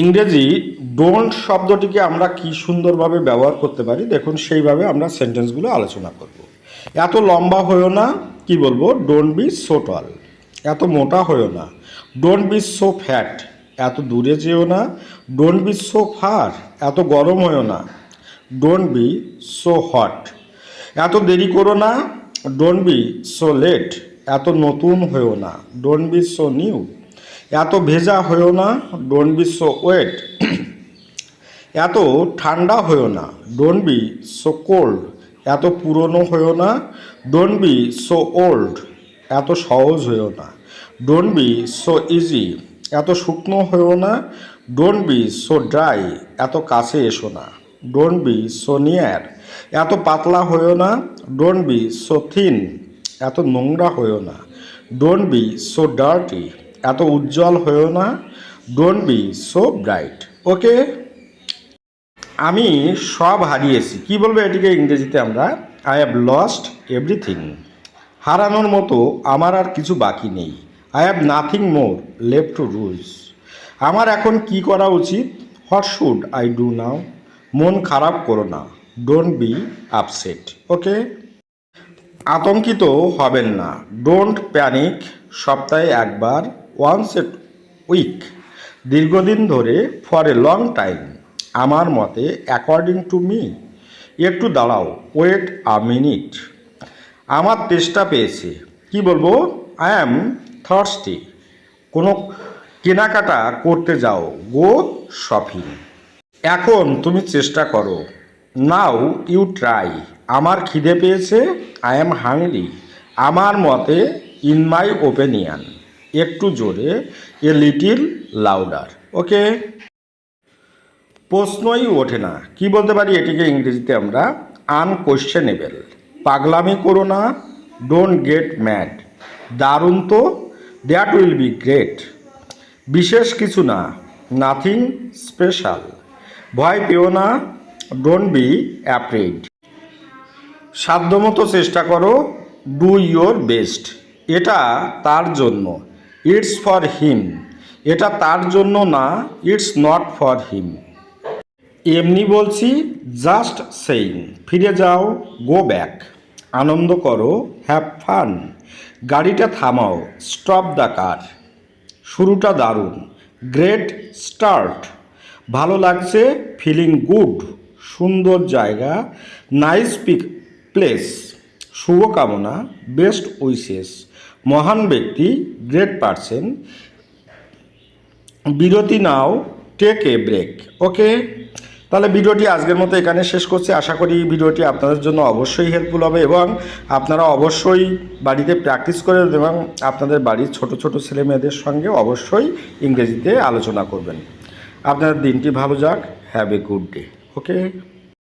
ইংরেজি ডোন্ট শব্দটিকে আমরা কি সুন্দরভাবে ব্যবহার করতে পারি? দেখুন, সেইভাবে আমরা সেন্টেন্সগুলো আলোচনা করব। এত লম্বা হয়েও না, কি বলব? ডোন্ট বি সো টল এত মোটা হয়েও না। ডোন্ট বি সো ফ্যাট এত দূরে যেও না। ডোন্ট বি সো ফার এত গরম হয়েও না। ডোন্ট বি সো হট এত দেরি করো না। ডোন্ট বি সো লেট এত নতুন হয়েও না। ডোন্ট বি সো নিউ এত ভেজা হয়েও না ডোন্ট বি সো ওয়েট এত ঠান্ডা হয়েও না ডোন্ট বি সো কোল্ড এত পুরনো হয়েও না ডোন্ট বি সো ওল্ড এত সহজ হয়েও না ডোন্ট বি সো ইজি এত শুকনো হয়েও না ডোন্ট বি সো ড্রাই এত কাছে এসো না ডোন্ট বি সো নিয়ার এত পাতলা হয়েও না ডোন্ট বি সো থিন এত নোংরা হয়েও না ডোন্ট বি সো ডার্টি এত উজ্জ্বল হয়েও না। Don't be so bright okay আমি সব হারিয়েছি। কি বলব এটিকে ইংরেজিতে আমরা? আই হ্যাভ লস্ট এভরিথিং হারানোর মতো আমার আর কিছু বাকি নেই। I have nothing more left to rules আমার এখন কি করা উচিত? What should I do now মন খারাপ করো না। ডোন্ট বি আপসেট ওকে আতঙ্কিত হবেন না। ডোন্ট প্যানিক সপ্তাহে একবার ওয়ান্স এ উইক। দীর্ঘদিন ধরে ফর এ লং টাইম আমার মতে অ্যাকর্ডিং টু মি একটু দাঁড়াও ওয়েট আ মিনিট আমার তেষ্টা পেয়েছে। কি বলব? আই অ্যাম থার্সটি কোনো কেনাকাটা করতে যাও। গো শপিং এখন তুমি চেষ্টা করো। নাও ইউ ট্রাই আমার খিদে পেয়েছে। আই এম হাংরি আমার মতে ইন মাই ওপিনিয়ন একটু জোরে এ লিটিল লাউডার ওকে প্রশ্নই ওঠে না। কি বলতে পারি এটিকে ইংরেজিতে আমরা? আনকোশ্চেনেবল পাগলামি করো না। ডোন্ট গেট ম্যাড দারুণ তো। দ্যাট উইল বি গ্রেট বিশেষ কিছু না। নাথিং স্পেশাল ভয় পেও না। ডোন্ট বি অ্যাপ্রেড সাধ্যমতো চেষ্টা করো। ডু ইয়োর বেস্ট এটা তার জন্য। ইটস ফর হিম এটা তার জন্য না ইটস নট ফর হিম এমনি বলছি জাস্ট সেইং ফিরে যাও গো ব্যাক আনন্দ করো হ্যাভ ফান গাড়িটা থামাও স্টপ দ্য কার শুরুটা দারুণ। গ্রেট স্টার্ট ভালো লাগছে ফিলিং গুড সুন্দর জায়গা নাইস পিক প্লেস শুভকামনা বেস্ট উইসেস মহান ব্যক্তি গ্রেট পারসন বিরতি নাও টেক এ ব্রেক ওকে তাহলে ভিডিওটি আজকের মতো এখানে শেষ করছি। আশা করি ভিডিওটি আপনাদের জন্য অবশ্যই হেল্পফুল হবে এবং আপনারা অবশ্যই বাড়িতে প্র্যাকটিস করে এবং আপনাদের বাড়ির ছোট ছোট ছেলে মেয়েদের সঙ্গে অবশ্যই ইংরেজিতে আলোচনা করবেন। আপনার দিনটি ভালো যাক। Have a good day okay